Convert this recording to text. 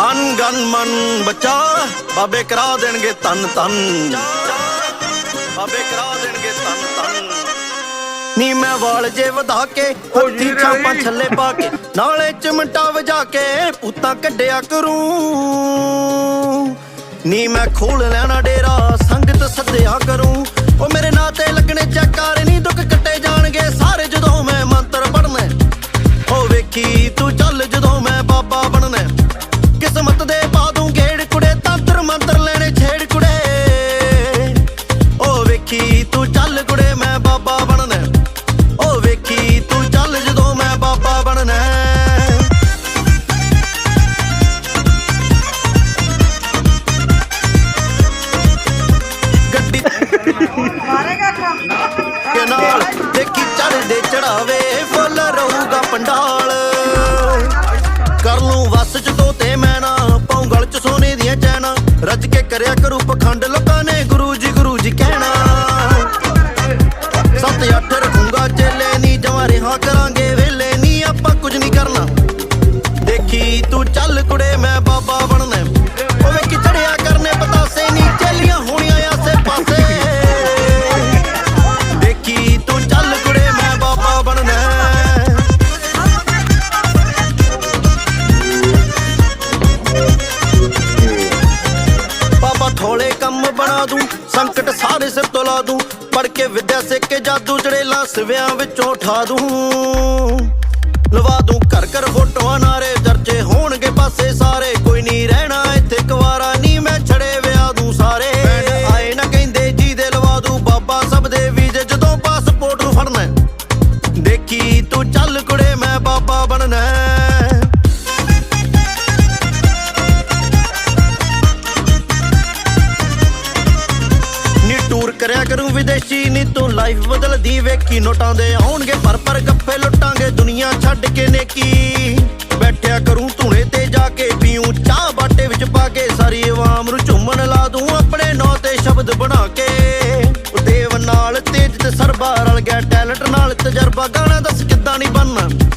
ਅਨਗਨ ਮਨ ਬੱਚਾ ਬਾਬੇ ਕਰਾ ਦੇਣਗੇ ਤਨ ਤਨ। ਬਾਬੇ ਕਰਾ ਦੇਣਗੇ ਤਨ ਤਨ। ਨੀ ਮੈਂ ਵਾਲ ਜੇ ਵਧਾ ਕੇ ਹੱਥੀ ਛਾਪਾਂ ਛੱਲੇ ਪਾ ਕੇ ਨਾਲੇ ਚਮਟਾ ਵਜਾ ਕੇ ਪੁੱਤਾਂ ਕੱਢਿਆ ਕਰੂੰ। ਨੀ ਮੈਂ ਖੋਲ ਲੈਣਾ ਡੇਰਾ ਸੰਗਤ ਸੱਦਿਆ ਕਰੂੰ। ਮਾਰੇਗਾ ਅੱਖਾਂ ਕੇ ਨਾਲ ਦੇਖੀ ਚੜਦੇ ਚੜਾਵੇ, ਫੁੱਲ ਰਹੂਗਾ ਪੰਡਾਲ। ਕਰ ਲੂੰ ਵਸ ਚ ਤੋਤੇ ਮੈਨਾ ਪਾਉਂ ਗਲ ਚ ਸੋਨੇ ਦੀਆਂ ਚੈਨਾ। ਰੱਜ ਕੇ ਕਰਿਆ ਕਰੂ ਪਖੰਡ ਲੋਕਾਂ ਨੇ ਕੰਮ ਦੂੰ, ਸੰਕਟ ਸਾਰੇ ਸਿਰ ਤੋਂ ਲਾ ਦੂੰ ਪੜ ਕੇ ਵਿਦਿਆ ਸਿੱਖ ਕੇ ਜਾਦੂ ਚੜੇਲਾ ਸਿਵਿਆਂ ਵਿੱਚੋਂ ਉਠਾ ਦੂੰ। ਲਵਾ ਦੂੰ ਘਰ ਘਰ ਫੋਟੋਆਂ ਨਾਰੇ, ਦਰਜੇ ਹੋਣਗੇ ਪਾਸੇ ਸਾਰੇ, ਕੋਈ ਨਹੀਂ ਰਹਿਣਾ ਕਰੂੰ ਵਿਦੇਸ਼ੀ ਨੀ ਤੂੰ ਲਾਈਫ ਬਦਲਦੀ ਵੇਖੀ। ਨੋਟਾਂ ਦੇ ਆਉਣਗੇ, ਪਰ ਪਰ ਗੱਫੇ ਲੁੱਟਾਂਗੇ। ਦੁਨੀਆ ਛੱਡ ਕੇ ਨੇਕੀ। ਬੈਠਿਆ ਕਰੂੰ ਧੂਣੇ ਤੇ ਜਾ ਕੇ ਪੀਉਂ ਚਾਹ ਬਾਟੇ ਵਿੱਚ ਪਾ ਕੇ। ਸਾਰੀ ਆਵਾਮ ਨੂੰ ਝੂਮਣ ਲਾ ਦੂੰ ਆਪਣੇ ਨਾਂ ਤੇ ਸ਼ਬਦ ਬਣਾ ਕੇ। ਦੇਵ ਨਾਲ ਤੇਜ ਤੇ ਸਰਬਾ ਰਲ ਗਿਆ ਟੈਲੈਂਟ ਨਾਲ ਤਜਰਬਾ। ਗਾਣਾ ਦੱਸ ਕਿੱਦਾਂ ਨਹੀਂ ਬਣਨਾ।